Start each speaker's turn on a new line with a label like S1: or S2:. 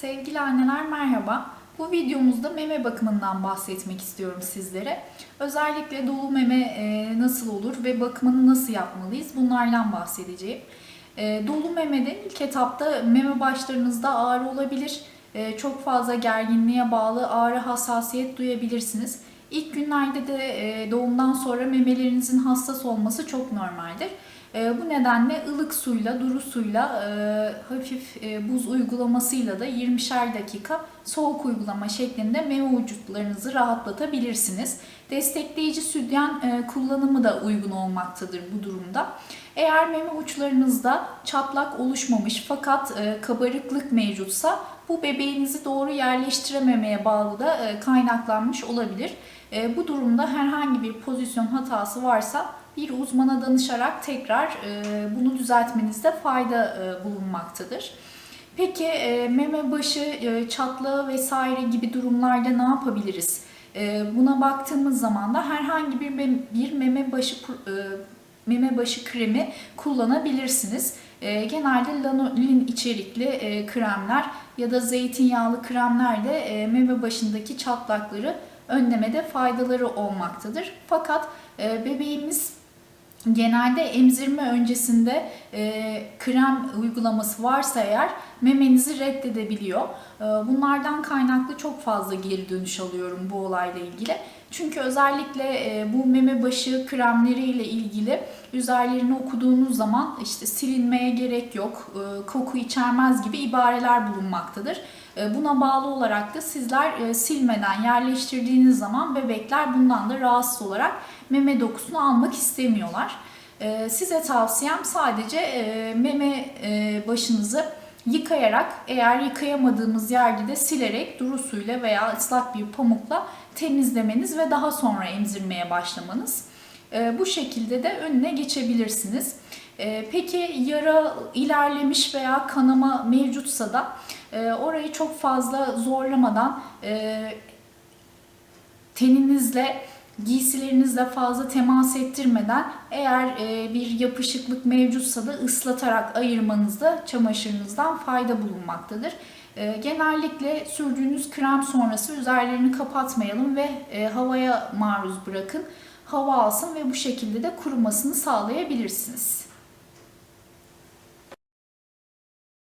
S1: Sevgili anneler merhaba. Bu videomuzda meme bakımından bahsetmek istiyorum sizlere. Özellikle dolu meme e, nasıl olur ve bakımını nasıl yapmalıyız bunlardan bahsedeceğim. E, Dolu memede ilk etapta meme başlarınızda ağrı olabilir. E, Çok fazla gerginliğe bağlı ağrı hassasiyet duyabilirsiniz. İlk günlerde de doğumdan sonra memelerinizin hassas olması çok normaldir. E, bu nedenle ılık suyla, duru suyla, e, hafif e, buz uygulamasıyla da 20'şer dakika soğuk uygulama şeklinde meme vücutlarınızı rahatlatabilirsiniz. Destekleyici sütyen e, kullanımı da uygun olmaktadır bu durumda. Eğer meme uçlarınızda çatlak oluşmamış fakat kabarıklık mevcutsa bu bebeğinizi doğru yerleştirememeye bağlı da kaynaklanmış olabilir. Bu durumda herhangi bir pozisyon hatası varsa bir uzmana danışarak tekrar e, bunu düzeltmenizde fayda e, bulunmaktadır. Peki e, meme başı çatlağı vesaire gibi durumlarda ne yapabiliriz? Buna baktığımız zaman da herhangi bir bir meme başı meme başı kremi kullanabilirsiniz. Genelde lanolin içerikli kremler ya da zeytinyağlı kremler de meme başındaki çatlakları önlemede faydaları olmaktadır. Fakat bebeğimiz genelde emzirme öncesinde e, krem uygulaması varsa eğer memenizi reddedebiliyor. E, bunlardan kaynaklı çok fazla geri dönüş alıyorum bu olayla ilgili. Çünkü özellikle e, bu meme başı kremleriyle ilgili üzerlerini okuduğunuz zaman işte silinmeye gerek yok, e, koku içermez gibi ibareler bulunmaktadır. E, Buna bağlı olarak da sizler e, silmeden yerleştirdiğiniz zaman bebekler bundan da rahatsız olarak meme dokusunu almak istemiyorlar. E, Size tavsiyem sadece meme başınızı yıkayarak eğer yıkayamadığımız yerde de silerek duru suyla veya ıslak bir pamukla temizlemeniz ve daha sonra emzirmeye başlamanız. Bu şekilde de önüne geçebilirsiniz. E, Peki yara ilerlemiş veya kanama mevcutsa da e, orayı çok fazla zorlamadan e, teninizle giysilerinizle fazla temas ettirmeden eğer e, bir yapışıklık mevcutsa da ıslatarak ayırmanızda çamaşırınızdan fayda bulunmaktadır. Genellikle sürdüğünüz krem sonrası üzerlerini kapatmayalım ve havaya maruz bırakın. Hava alsın ve bu şekilde de kurumasını sağlayabilirsiniz.